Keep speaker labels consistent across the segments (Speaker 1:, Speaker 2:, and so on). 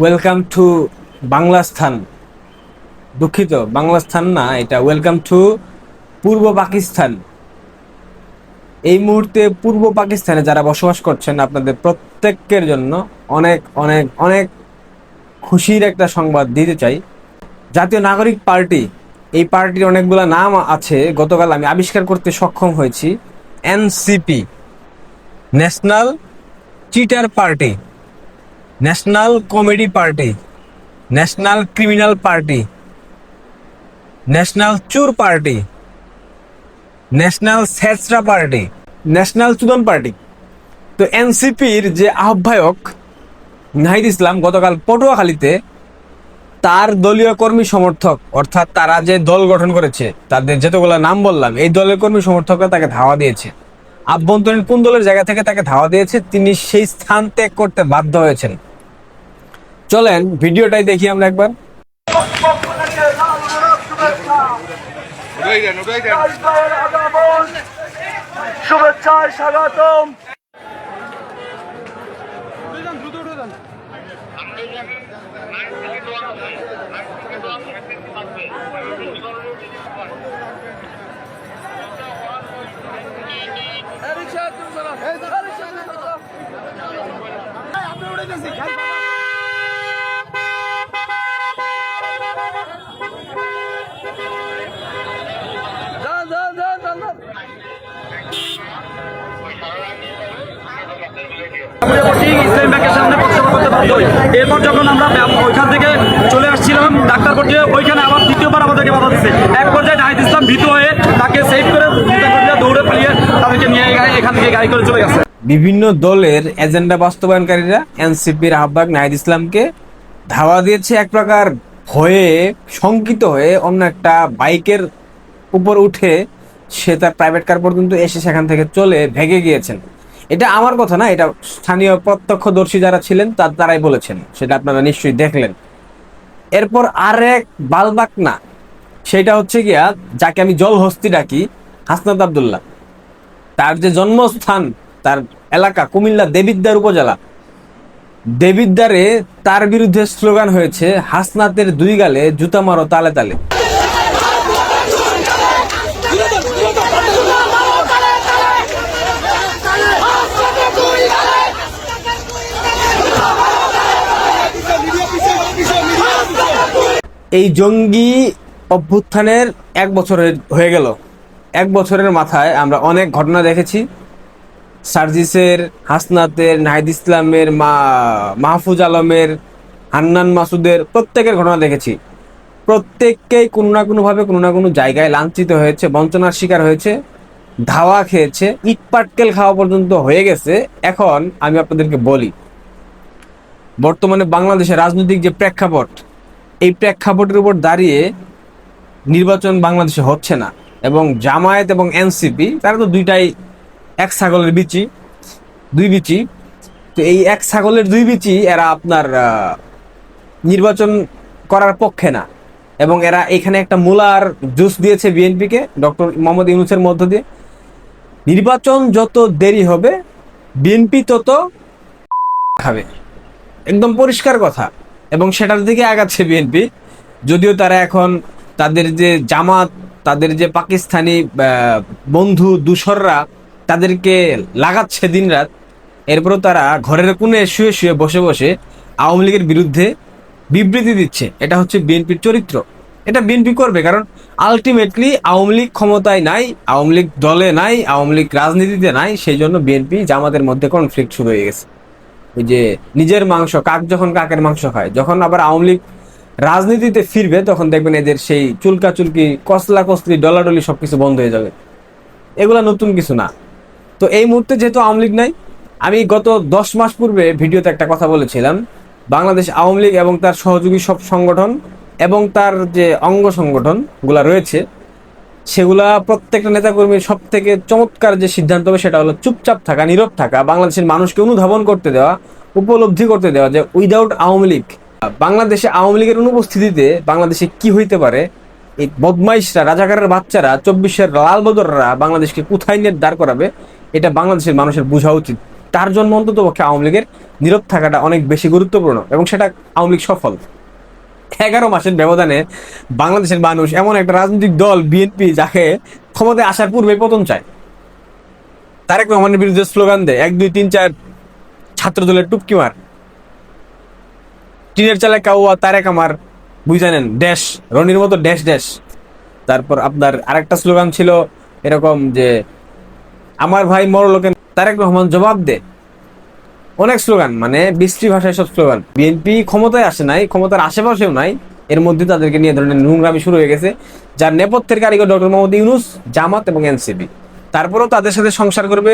Speaker 1: Welcome to বাংলাস্থান দুঃখিত বাংলাস্থান না এটা। ওয়েলকাম টু পূর্ব পাকিস্তান এই মুহূর্তে পূর্ব পাকিস্তানে যারা বসবাস করছেন, আপনাদের প্রত্যেকের জন্য অনেক অনেক অনেক খুশির একটা সংবাদ দিতে চাই। জাতীয় নাগরিক পার্টি, এই পার্টির অনেকগুলো নাম আছে। গতকাল আমি আবিষ্কার করতে সক্ষম হয়েছি। NCP national cheater party national comedy party, national criminal party, national চুর পার্টি, ন্যাশনাল সেচরা পার্টি, ন্যাশনাল চুদন পার্টি। তো এনসিপির যে আহ্বায়ক নাহিদ ইসলাম গতকাল পটুয়াখালীতে তার দলীয় কর্মী সমর্থক, অর্থাৎ তারা যে দল গঠন করেছে, তাদের যতগুলো নাম বললাম, এই দলের কর্মী সমর্থকরা তাকে ধাওয়া দিয়েছে। আভ্যন্তরীণ কোন দলের জায়গা থেকে তাকে ধাওয়া দিয়েছে, তিনি সেই স্থান ত্যাগ করতে বাধ্য হয়েছেন। চলেন ভিডিওটাই দেখি আমরা একবার।
Speaker 2: শুভেচ্ছায় স্বাগতম। যান
Speaker 3: হই। এরপর যখন আমরা ওইখান থেকে চলে আসছিলাম, ডাক্তার পর্যায়ে ওইখানে আবার দ্বিতীয়বার আমাদেরকে বাধা দিচ্ছে এক পর্যায়ে নাহিদ ইসলাম ভীত হয়ে তাকে সেভ করে দৌড়ে পালিয়ে তাদেরকে নিয়ে এখান থেকে গাড়ি করে চলে গেছে।
Speaker 1: বিভিন্ন দলের এজেন্ডা বাস্তবায়নকারীরা এনসিপির আহ্বায়ক নাহিদ ইসলামকে ধাওয়া দিয়েছে এক প্রকার হয়ে শঙ্কিত হয়ে অন্য একটা বাইকের উপর উঠে সে তার প্রাইভেট কার পর্যন্ত এসে সেখান থেকে চলে ভেগে গিয়েছেন। এটা আমার কথা না, এটা স্থানীয় প্রত্যক্ষদর্শী যারা ছিলেন তার তারাই বলেছেন, সেটা আপনারা নিশ্চয়ই দেখলেন। এরপর আরেক বালবাক না, সেটা হচ্ছে গিয়া যাকে আমি জলহস্তি ডাকি, হাসনাত আবদুল্লাহ। তার যে জন্মস্থান, তার এলাকা কুমিল্লা দেবিদ্দার উপজেলা। দেবিদ্দারে তার বিরুদ্ধে স্লোগান হয়েছে, হাসনাতের দুই গালে জুতা মারো তালে তালে। এই জঙ্গি অভ্যুত্থানের এক বছরের হয়ে গেল। এক বছরের মাথায় আমরা অনেক ঘটনা দেখেছি। সার্জিসের, হাসনাতের, নাহিদ ইসলামের, মা, মাহফুজ আলমের, হান্নান মাসুদের প্রত্যেকের ঘটনা দেখেছি। প্রত্যেককেই কোনো না কোনোভাবে কোনো না কোনো জায়গায় লাঞ্ছিত হয়েছে, বঞ্চনার শিকার হয়েছে, ধাওয়া খেয়েছে, ইট পাটকেল খাওয়া পর্যন্ত হয়ে গেছে। এখন আমি আপনাদেরকে বলি, বর্তমানে বাংলাদেশের রাজনৈতিক যে প্রেক্ষাপট এই প্রেক্ষাপটের উপর দাঁড়িয়ে নির্বাচন বাংলাদেশে হচ্ছে না। এবং জামায়াত এবং এনসিপি, তারা তো দুইটাই এক ছাগলের বিচি, দুই বিচি। তো এই এক ছাগলের দুই বিচি এরা আপনার নির্বাচন করার পক্ষে না। এবং এরা এখানে একটা মূলার জুস দিয়েছে বিএনপিকে, ডক্টর মোহাম্মদ ইউনুসের মধ্য দিয়ে। নির্বাচন যত দেরি হবে, বিএনপি তত খাবে। একদম পরিষ্কার কথা। এবং সেটার দিকে আগাচ্ছে বিএনপি যদিও তারা এখন তাদের যে জামাত, তাদের যে পাকিস্তানি বন্ধু দূষররা তাদেরকে লাগাচ্ছে দিনরাত, এরপরও তারা ঘরের কোণে শুয়ে শুয়ে বসে বসে আওয়ামী লীগের বিরুদ্ধে বিবৃতি দিচ্ছে। এটা হচ্ছে বিএনপির চরিত্র। এটা বিএনপি করবে কারণ আলটিমেটলি আওয়ামী লীগ ক্ষমতায় নাই, আওয়ামী লীগ দলে নাই, আওয়ামী লীগ রাজনীতিতে নাই, সেই জন্য বিএনপি জামাতের মধ্যে কনফ্লিক্ট শুরু হয়ে গেছে। ওই যে নিজের মাংস, কাক যখন কাকের মাংস খায়, যখন আবার আওয়ামী লীগ রাজনীতিতে ফিরবে, তখন দেখবেন এদের সেই চুলকা চুলকি কসলা কসলি ডলাডলি সবকিছু বন্ধ হয়ে যাবে। এগুলা নতুন কিছু না। তো এই মুহূর্তে যেহেতু আওয়ামী লীগ নাই, আমি গত দশ মাস পূর্বে ভিডিওতে একটা কথা বলেছিলাম। বাংলাদেশ আওয়ামী লীগ এবং তার সহযোগী সব সংগঠন এবং তার যে অঙ্গ সংগঠনগুলা রয়েছে সেগুলা প্রত্যেকটা নেতাকর্মীর সব থেকে চমৎকার যে সিদ্ধান্ত হবে সেটা হলো চুপচাপ থাকা, নীরব থাকা, বাংলাদেশের মানুষকে অনুধাবন করতে দেওয়া, উপলব্ধি করতে দেওয়া যে উইদাউট আওয়ামী লীগ, বাংলাদেশে আওয়ামী লীগের অনুপস্থিতিতে বাংলাদেশে কি হইতে পারে? এই বদমাইশরা, রাজাকারের বাচ্চারা, চব্বিশের লাল বদররা বাংলাদেশকে কোথায় নিয়ে দাঁড় করাবে? এটা বাংলাদেশের মানুষের বোঝা উচিত। তার জন্য অন্তত পক্ষে আওয়ামী লীগের নীরব থাকাটা অনেক বেশি গুরুত্বপূর্ণ এবং সেটা আওয়ামী লীগ সফল। এগারো মাসের ব্যবধানে বাংলাদেশের মানুষ এমন একটা রাজনৈতিক দল বিএনপি যাকে ক্ষমতায় আসার পূর্বে পতন চায়। তারেক রহমানের বিরুদ্ধে স্লোগান দেয়, এক, দুই, তিন, চার ছাত্র দলের টুপকি মার। টিনের চালে কাউয়া, তারেক আমার বুঝানেন ড্যাশ, রনির মতো ড্যাশ ড্যাশ। তারপর আপনার আরেকটা স্লোগান ছিল এরকম যে, আমার ভাই মরলোকে তারেক রহমান জবাব দে অনেক স্লোগান মানে বৃষ্টি ভাষায় সব স্লোগান। বিএনপি ক্ষমতায় আসে নাই, ক্ষমতার আশেপাশেও নাই, এর মধ্যে তাদেরকে নিয়ে ধরনের নোংরামি শুরু হয়ে গেছে, যার নেপথ্যের কারিগর ডক্টর মোহাম্মদ ইউনুস, জামাত এবং এনসিপি তারপরেও তাদের সাথে সংসার করবে,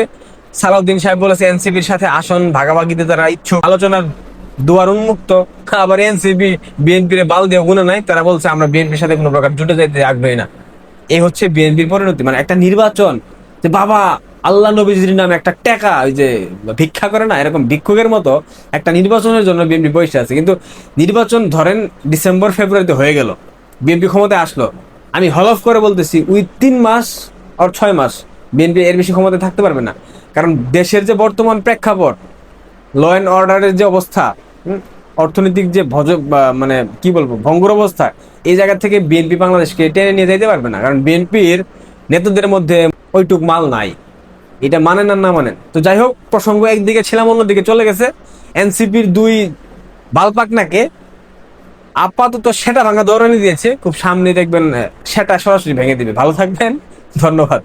Speaker 1: সালাউদ্দিন সাহেব বলেছে এনসিপির সাথে আসন ভাগাভাগিতে তারা ইচ্ছুক। আলোচনার দুয়ার উন্মুক্ত, আবার এনসিপি বিএনপির বাল দিয়ে গুণে নাই, তারা বলছে আমরা বিএনপির সাথে কোনো প্রকার জুটে যাইতে আগ্রহী না। এই হচ্ছে বিএনপির পরিণতি মানে একটা নির্বাচন যে, বাবা আল্লাহ নবীজির নামে একটা টাকা, ওই যে ভিক্ষা করে না, এরকম ভিক্ষুকের মতো একটা নির্বাচনের জন্য বিএনপি বসে আছে। কিন্তু নির্বাচন ধরেন ডিসেম্বর, ফেব্রুয়ারিতে হয়ে গেল। বিএনপি ক্ষমতায় আসলো। আমি হলফ করে বলতেছি উইথ তিন মাস আর ছয় মাস বিএনপি এর বেশি ক্ষমতায় থাকতে পারবে না। কারণ দেশের যে বর্তমান প্রেক্ষাপট ল অ্যান্ড অর্ডারের যে অবস্থা অর্থনৈতিক যে ভজ মানে কি বলব, ভঙ্গুর অবস্থা, এই জায়গা থেকে বিএনপি বাংলাদেশকে টেনে নিয়ে যেতে পারবে না। কারণ বিএনপির নেতাদের মধ্যে ওইটুক মাল নাই। এটা মানেন আর না মানেন। তো যাই হোক প্রসঙ্গ একদিকে ছিলাম অন্যদিকে চলে গেছে। এনসিপির দুই বালপাকনাকে আপাতত সেটা ভাঙা দৌড়ানি দিয়েছে। খুব সামনে দেখবেন আহ, সেটা সরাসরি ভেঙে দিবে। ভালো থাকবেন ধন্যবাদ।